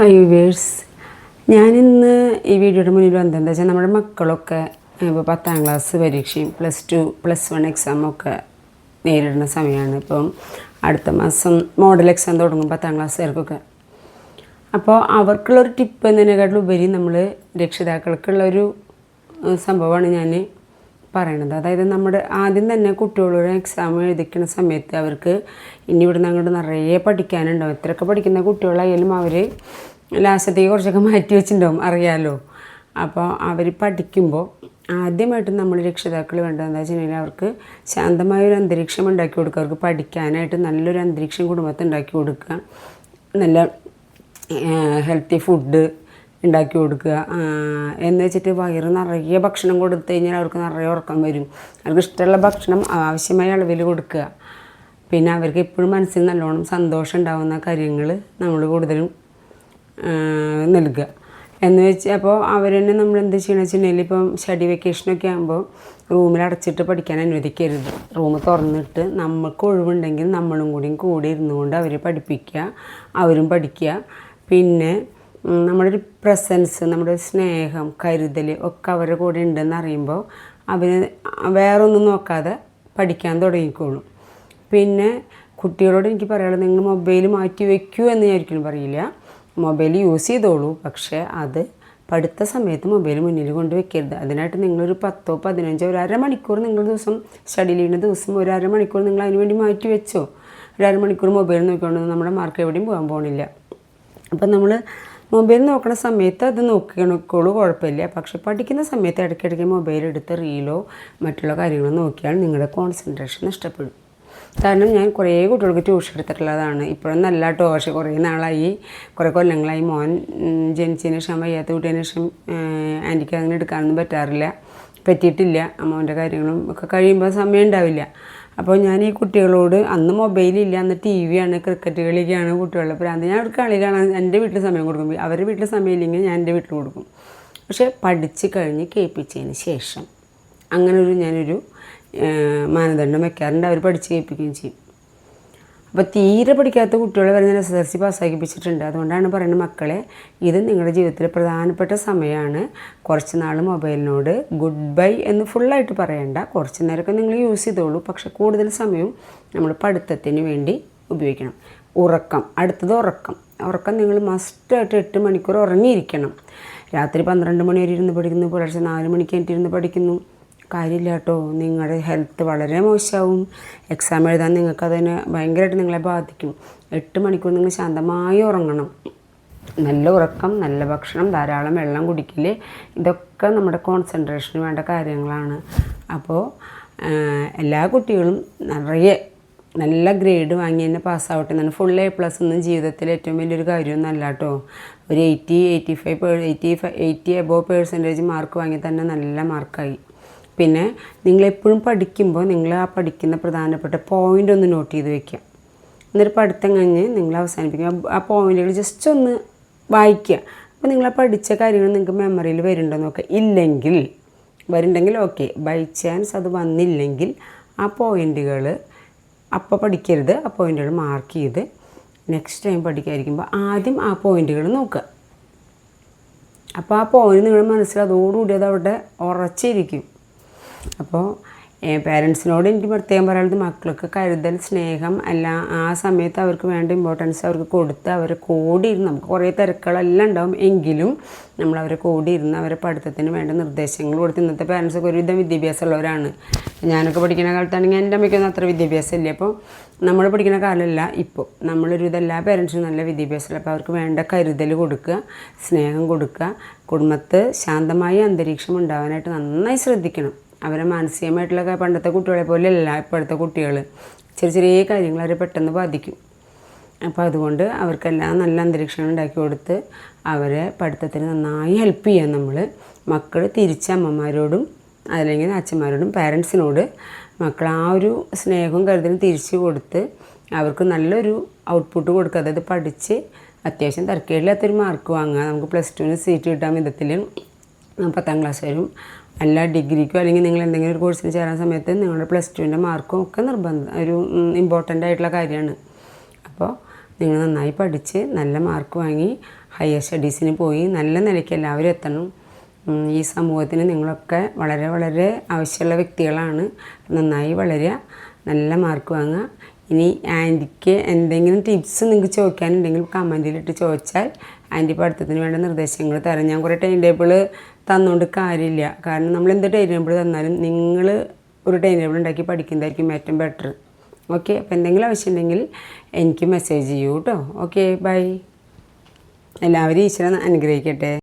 Hi verse ഞാനിന്ന് ഈ വീഡിയോയുടെ മുന്നിൽ വന്നത് എന്താ വെച്ചാൽ നമ്മുടെ മക്കളൊക്കെ ഇപ്പോൾ പത്താം ക്ലാസ് പരീക്ഷയും പ്ലസ് ടു പ്ലസ് വൺ എക്സാമൊക്കെ നേരിടുന്ന സമയമാണ്. ഇപ്പം അടുത്ത മാസം മോഡൽ എക്സാം തുടങ്ങും പത്താം ക്ലാസ്സുകാർക്കൊക്കെ അപ്പോൾ അവർക്കുള്ളൊരു ടിപ്പ് എന്നതിനെക്കാട്ടിലും ഉപരി നമ്മൾ രക്ഷിതാക്കൾക്കുള്ളൊരു ഒരു സംഭവമാണ് ഞാൻ പറയണത്. അതായത് നമ്മുടെ ആദ്യം തന്നെ കുട്ടികളൊരു എക്സാം എഴുതിക്കുന്ന സമയത്ത് അവർക്ക് ഇനി ഇവിടുന്ന് അങ്ങോട്ട് നിറയെ പഠിക്കാനുണ്ടാവും. എത്രയൊക്കെ പഠിക്കുന്ന കുട്ടികളായാലും അവർ ലാസ്റ്റത്തേക്ക് കുറച്ചൊക്കെ മാറ്റി വെച്ചിട്ടുണ്ടാവും അറിയാമല്ലോ അപ്പോൾ അവർ പഠിക്കുമ്പോൾ ആദ്യമായിട്ട് നമ്മൾ രക്ഷിതാക്കൾ വേണ്ടത് എന്താ വെച്ചിട്ടുണ്ടെങ്കിൽ അവർക്ക് ശാന്തമായ ഒരു അന്തരീക്ഷം ഉണ്ടാക്കി കൊടുക്കുക. അവർക്ക് പഠിക്കാനായിട്ട് നല്ലൊരു അന്തരീക്ഷം കുടുംബത്തിൽ ഉണ്ടാക്കി കൊടുക്കുക. നല്ല ഹെൽത്തി ഫുഡ് ഉണ്ടാക്കി കൊടുക്കുക. എന്ന് വെച്ചിട്ട് വയറ് നിറയെ ഭക്ഷണം കൊടുത്തു കഴിഞ്ഞാൽ അവർക്ക് നിറയെ ഉറക്കം വരും. അവർക്ക് ഇഷ്ടമുള്ള ഭക്ഷണം ആവശ്യമായ അളവിൽ കൊടുക്കുക. പിന്നെ അവർക്ക് എപ്പോഴും മനസ്സിൽ നല്ലോണം സന്തോഷം ഉണ്ടാകുന്ന കാര്യങ്ങൾ നമ്മൾ കൂടുതലും നൽകുക. എന്ന് വെച്ച് അപ്പോൾ അവർ തന്നെ നമ്മൾ എന്ത് ചെയ്യണമെന്ന് വെച്ചിട്ടുണ്ടെങ്കിൽ ഇപ്പം സ്റ്റഡി വെക്കേഷനൊക്കെ ആകുമ്പോൾ റൂമിൽ അടച്ചിട്ട് പഠിക്കാൻ അനുവദിക്കരുത്. റൂം തുറന്നിട്ട് നമുക്ക് ഒഴിവുണ്ടെങ്കിൽ നമ്മളും കൂടിയും കൂടി ഇരുന്നുകൊണ്ട് അവരെ പഠിപ്പിക്കുക അവരും പഠിക്കുക. പിന്നെ നമ്മുടെ ഒരു പ്രസൻസ് നമ്മുടെ സ്നേഹം കരുതൽ ഒക്കെ അവരുടെ കൂടെ ഉണ്ടെന്ന് അറിയുമ്പോൾ അവർ വേറൊന്നും നോക്കാതെ പഠിക്കാൻ തുടങ്ങിക്കോളും. പിന്നെ കുട്ടികളോട് എനിക്ക് പറയാനുള്ളത് നിങ്ങൾ മൊബൈൽ മാറ്റി വെക്കൂ എന്ന് ഞാൻ ഒരിക്കലും പറയില്ല. മൊബൈൽ യൂസ് ചെയ്തോളൂ പക്ഷേ അത് പഠിത്ത സമയത്ത് മൊബൈൽ മുന്നിൽ കൊണ്ട് വെക്കരുത്. അതിനായിട്ട് നിങ്ങളൊരു പത്തോ പതിനഞ്ചോ ഒരു അരമണിക്കൂർ നിങ്ങൾ ദിവസം സ്റ്റഡി ചെയ്യുന്ന ദിവസം ഒരു അരമണിക്കൂർ നിങ്ങൾ അതിന് വേണ്ടി മാറ്റി വെച്ചോ. ഒരു അരമണിക്കൂർ മൊബൈൽ നോക്കിക്കൊണ്ട് നമ്മുടെ മാർക്ക് എവിടെയും പോകാൻ പോകണില്ല അപ്പം നമ്മൾ മൊബൈൽ നോക്കുന്ന സമയത്ത് അത് നോക്കിക്കോളൂ കുഴപ്പമില്ല. പക്ഷെ പഠിക്കുന്ന സമയത്ത് ഇടയ്ക്കിടയ്ക്ക് മൊബൈൽ എടുത്ത് റീലോ മറ്റുള്ള കാര്യങ്ങളോ നോക്കിയാൽ നിങ്ങളുടെ കോൺസെൻട്രേഷൻ നഷ്ടപ്പെടും. കാരണം ഞാൻ കുറേ കുട്ടികൾക്ക് ട്യൂഷൻ എടുത്തിട്ടുള്ളതാണ്. ഇപ്പോഴും നല്ല കേട്ടോ പക്ഷേ കുറേ നാളായി കുറേ കൊല്ലങ്ങളായി മോൻ ജനിച്ചതിന് ശേഷം വയ്യാത്ത കുട്ടിയതിന് ശേഷം ആന്റിക്ക് അങ്ങനെ എടുക്കാനൊന്നും പറ്റാറില്ല. പറ്റിയിട്ടില്ല. അമ്മോന്റെ കാര്യങ്ങളും ഒക്കെ കഴിയുമ്പോൾ സമയം ഉണ്ടാവില്ല. അപ്പോൾ ഞാൻ ഈ കുട്ടികളോട് അന്ന് മൊബൈലില്ല അന്ന് ടി വിയാണ് ക്രിക്കറ്റ് കളിക്കാണ് കുട്ടികളുടെ പ്രാന്ത് ഞാൻ അവർക്ക് കളി കാണാൻ എന്റെ വീട്ടിൽ സമയം കൊടുക്കും. അവരുടെ വീട്ടിൽ സമയം ഇല്ലെങ്കിൽ ഞാൻ എന്റെ വീട്ടിൽ കൊടുക്കും. പക്ഷേ പഠിച്ച് കഴിഞ്ഞ് കേൾപ്പിച്ചതിന് ശേഷം അങ്ങനെ ഒരു ഞാനൊരു മാനദണ്ഡം വെക്കാറുണ്ട്. അവർ പഠിച്ച് കേൾപ്പിക്കുകയും ചെയ്യും. അപ്പോൾ തീരെ പഠിക്കാത്ത കുട്ടികളെ വരെ ഞാൻ എസ് എസ് എൽ സി പാസ്സാക്കിപ്പിച്ചിട്ടുണ്ട്. അതുകൊണ്ടാണ് പറയുന്നത് മക്കളെ ഇത് നിങ്ങളുടെ ജീവിതത്തിലെ പ്രധാനപ്പെട്ട സമയമാണ്. കുറച്ച് നാൾ മൊബൈലിനോട് ഗുഡ് ബൈ എന്ന് ഫുള്ളായിട്ട് പറയണ്ട. കുറച്ച് നേരമൊക്കെ നിങ്ങൾ യൂസ് ചെയ്തോളൂ. പക്ഷെ കൂടുതൽ സമയവും നമ്മൾ പഠിത്തത്തിന് വേണ്ടി ഉപയോഗിക്കണം. ഉറക്കം അടുത്തത് ഉറക്കം. ഉറക്കം നിങ്ങൾ മസ്റ്റായിട്ട് എട്ട് മണിക്കൂർ ഉറങ്ങിയിരിക്കണം. രാത്രി പന്ത്രണ്ട് മണി വരെ ഇരുന്ന് പഠിക്കുന്നു പുലർച്ചെ നാല് മണിക്ക് ഇരുന്ന് പഠിക്കുന്നു. കാര്യമില്ല കേട്ടോ നിങ്ങളുടെ ഹെൽത്ത് വളരെ മോശമാവും എക്സാം എഴുതാൻ നിങ്ങൾക്ക് അതിനെ ഭയങ്കരമായിട്ട് നിങ്ങളെ ബാധിക്കും. എട്ട് മണിക്കൂർ നിങ്ങൾ ശാന്തമായി ഉറങ്ങണം. നല്ല ഉറക്കം നല്ല ഭക്ഷണം ധാരാളം വെള്ളം കുടിക്കൽ ഇതൊക്കെ നമ്മുടെ കോൺസെൻട്രേഷന് വേണ്ട കാര്യങ്ങളാണ്. അപ്പോൾ എല്ലാ കുട്ടികളും നിറയെ നല്ല ഗ്രേഡ് വാങ്ങി തന്നെ പാസ്സാവട്ടെ എന്നാണ് ഫുൾ എ പ്ലസ് ഒന്നും ജീവിതത്തിൽ ഏറ്റവും വലിയൊരു കാര്യമൊന്നുമല്ല കേട്ടോ ഒരു eighty eighty five eighty five eighty above percentage mark വാങ്ങി തന്നെ നല്ല മാർക്കായി പിന്നെ നിങ്ങളെപ്പോഴും പഠിക്കുമ്പോൾ നിങ്ങൾ ആ പഠിക്കുന്ന പ്രധാനപ്പെട്ട പോയിന്റ് ഒന്ന് നോട്ട് ചെയ്ത് വയ്ക്കുക എന്നിട്ട് പഠിത്തം കഴിഞ്ഞ് നിങ്ങൾ അവസാനിപ്പിക്കുക. ആ പോയിന്റുകൾ ജസ്റ്റ് ഒന്ന് വായിക്കുക. അപ്പോൾ നിങ്ങൾ ആ പഠിച്ച കാര്യങ്ങൾ നിങ്ങൾക്ക് മെമ്മറിയിൽ വരുന്നുണ്ടോ നോക്കുക. ഇല്ലെങ്കിൽ വരുന്നുണ്ടെങ്കിൽ ഓക്കെ ബൈ ചാൻസ് അത് വന്നില്ലെങ്കിൽ ആ പോയിന്റുകൾ അപ്പോൾ പഠിക്കരുത്. ആ പോയിന്റുകൾ മാർക്ക് ചെയ്ത് നെക്സ്റ്റ് ടൈം പഠിക്കാതിരിക്കുമ്പോൾ ആദ്യം ആ പോയിന്റുകൾ നോക്കുക. അപ്പോൾ ആ പോയിന്റ് നിങ്ങളുടെ മനസ്സിൽ അതോടുകൂടി അത് അവിടെ ഉറച്ചിരിക്കും. അപ്പോൾ പേരൻസിനോട് എനിക്ക് പ്രത്യേകം പറയുന്നത് മക്കൾക്ക് കരുതൽ സ്നേഹം അല്ല ആ സമയത്ത് അവർക്ക് വേണ്ട ഇമ്പോർട്ടൻസ് അവർക്ക് കൊടുത്ത് അവരെ കൂടി ഇരുന്ന് നമുക്ക് കുറേ തിരക്കുകളെല്ലാം ഉണ്ടാവും എങ്കിലും നമ്മൾ അവരെ കൂടി ഇരുന്ന് അവരെ പഠിത്തത്തിന് വേണ്ട നിർദ്ദേശങ്ങൾ കൊടുത്ത് ഇന്നത്തെ പേരൻസൊക്കെ ഒരുവിധം വിദ്യാഭ്യാസമുള്ളവരാണ്. ഞാനൊക്കെ പഠിക്കുന്ന കാലത്താണെങ്കിൽ എന്റെ അമ്മയ്ക്കൊന്നും അത്ര വിദ്യാഭ്യാസം ഇല്ല അപ്പോൾ നമ്മൾ പഠിക്കുന്ന കാലമല്ല ഇപ്പോൾ നമ്മളൊരുവിധം എല്ലാ പേരൻസിനും നല്ല വിദ്യാഭ്യാസമുള്ള അപ്പോൾ അവർക്ക് വേണ്ട കരുതൽ കൊടുക്കുക സ്നേഹം കൊടുക്കുക കുടുംബത്ത് ശാന്തമായ അന്തരീക്ഷം ഉണ്ടാവാനായിട്ട് നന്നായി ശ്രദ്ധിക്കണം. അവരെ മാനസികമായിട്ടുള്ള പണ്ടത്തെ കുട്ടികളെ പോലെയല്ല ഇപ്പോഴത്തെ കുട്ടികൾ. ചെറിയ ചെറിയ കാര്യങ്ങൾ അവരെ പെട്ടെന്ന് ബാധിക്കും. അപ്പോൾ അതുകൊണ്ട് അവർക്കെല്ലാം നല്ല അന്തരീക്ഷം ഉണ്ടാക്കി കൊടുത്ത് അവരെ പഠിത്തത്തിന് നന്നായി ഹെൽപ്പ് ചെയ്യാൻ നമ്മൾ മക്കൾ തിരിച്ച് അമ്മമാരോടും അല്ലെങ്കിൽ അച്ഛന്മാരോടും പാരൻസിനോട് മക്കൾ ആ ഒരു സ്നേഹവും കരുതലും തിരിച്ചു കൊടുത്ത് അവർക്ക് നല്ലൊരു ഔട്ട്പുട്ട് കൊടുക്കുക. അതായത് പഠിച്ച് അത്യാവശ്യം തർക്കേടില്ലാത്തൊരു മാർക്ക് വാങ്ങുക. നമുക്ക് പ്ലസ് ടുവിന് സീറ്റ് കിട്ടാൻ വിധത്തിൽ പത്താം ക്ലാസ് വരും. അല്ല ഡിഗ്രിക്കോ അല്ലെങ്കിൽ നിങ്ങൾ എന്തെങ്കിലും ഒരു കോഴ്സിന് ചേരാൻ സമയത്ത് നിങ്ങളുടെ പ്ലസ് ടുവിന്റെ മാർക്കും ഒക്കെ നിർബന്ധം ഒരു ഇമ്പോർട്ടന്റ് ആയിട്ടുള്ള കാര്യമാണ്. അപ്പോൾ നിങ്ങൾ നന്നായി പഠിച്ച് നല്ല മാർക്ക് വാങ്ങി ഹയർ സ്റ്റഡീസിന് പോയി നല്ല നിലയ്ക്ക് എല്ലാവരും എത്തണം. ഈ സമൂഹത്തിന് നിങ്ങളൊക്കെ വളരെ വളരെ ആവശ്യമുള്ള വ്യക്തികളാണ്. നന്നായി വളരുക നല്ല മാർക്ക് വാങ്ങുക. ഇനി ആന്റിക്ക് എന്തെങ്കിലും ടിപ്സ് നിങ്ങൾക്ക് ചോദിക്കാനുണ്ടെങ്കിൽ കമന്റിലിട്ട് ചോദിച്ചാൽ ആന്റി പഠിത്തത്തിന് വേണ്ട നിർദ്ദേശങ്ങൾ തരാം. ഞാൻ കുറേ ടൈം ടേബിൾ തന്നുകൊണ്ട് കാര്യമില്ല. കാരണം നമ്മൾ എന്ത് ടൈം ടേബിൾ തന്നാലും നിങ്ങൾ ഒരു ടൈം ടേബിൾ ഉണ്ടാക്കി പഠിക്കുന്നതായിരിക്കും ഏറ്റവും ബെറ്റർ ഓക്കെ അപ്പോൾ എന്തെങ്കിലും ആവശ്യമുണ്ടെങ്കിൽ എനിക്ക് മെസ്സേജ് ചെയ്യൂ കേട്ടോ ഓക്കെ ബൈ എല്ലാവരും ഈശ്വരൻ അനുഗ്രഹിക്കട്ടെ.